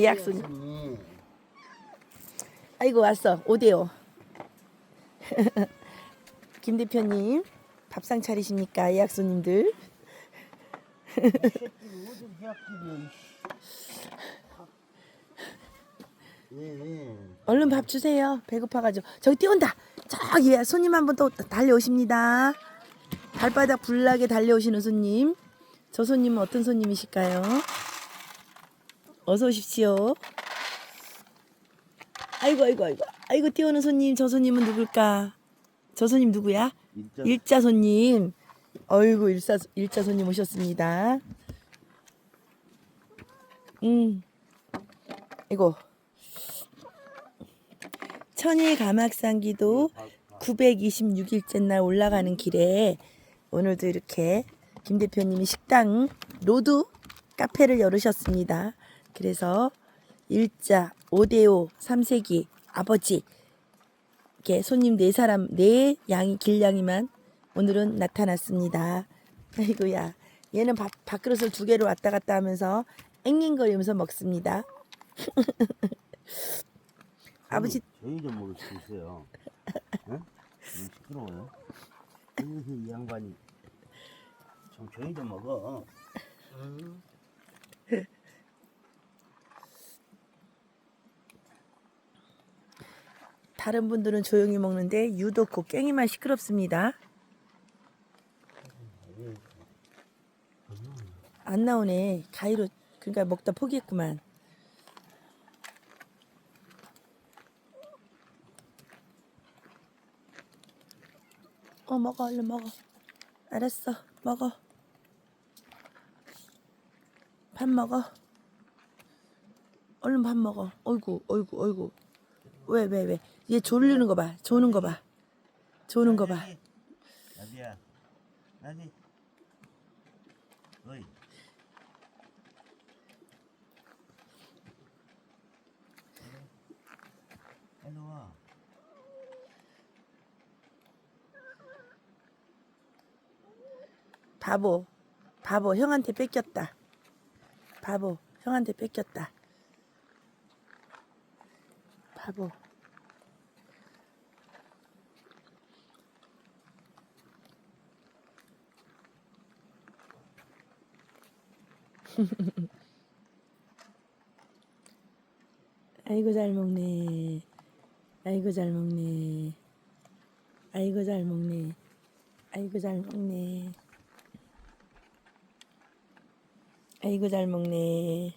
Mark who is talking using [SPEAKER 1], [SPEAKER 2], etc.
[SPEAKER 1] 예약 손님.
[SPEAKER 2] 손님.
[SPEAKER 1] 아이고 왔어. 오대요. 김 대표님 밥상 차리십니까? 예약 손님들.
[SPEAKER 2] 새끼를 어디 해악기를. 예, 예.
[SPEAKER 1] 얼른 밥 주세요. 배고파가지고 저기 뛰어온다. 저기 손님 한 분 또 달려오십니다. 발바닥 불나게 달려오시는 손님. 저 손님은 어떤 손님이실까요? 어서 오십시오. 아이고 아이고 아이고 아이고 뛰어오는 손님 저 손님은 누굴까? 저 손님 누구야?
[SPEAKER 2] 일자
[SPEAKER 1] 일자 손님. 어이구 일사 일자 손님 오셨습니다. 음. 이거 천일 가막상기도 926일째 날 올라가는 길에 오늘도 이렇게 김 대표님이 식당 로드 카페를 열으셨습니다. 그래서 일자 오대오 삼세기 아버지 이렇게 손님 네 사람 네 양이 길냥이만 오늘은 나타났습니다. 아이고야 얘는 밥, 밥그릇을 두 개로 왔다 갔다 하면서 앵앵거리면서 먹습니다. 아버지
[SPEAKER 2] 저희 좀 먹을 수 있어요. 응? 너무 시끄러워요. 이, 이 양반이 좀 조용히 좀 먹어.
[SPEAKER 1] 다른 분들은 조용히 먹는데 유독 그 깽이만 시끄럽습니다. 안 나오네. 가위로 그러니까 먹다 포기했구만. 어 먹어 얼른 먹어. 알았어 먹어. 밥 먹어. 얼른 밥 먹어. 어이구 어이구 어이구. 왜 왜 왜? 얘 졸리는 거 봐. 조는 거 봐. 조는 거 봐.
[SPEAKER 2] 나비야, 나비. 어이. 일로 와.
[SPEAKER 1] 바보. 바보 형한테 뺏겼다. 바보 형한테 뺏겼다. 바보. 아이고 잘 먹네. 아이고 잘 먹네. 아이고 잘 먹네. 아이고 잘 먹네. 아이고 잘 먹네.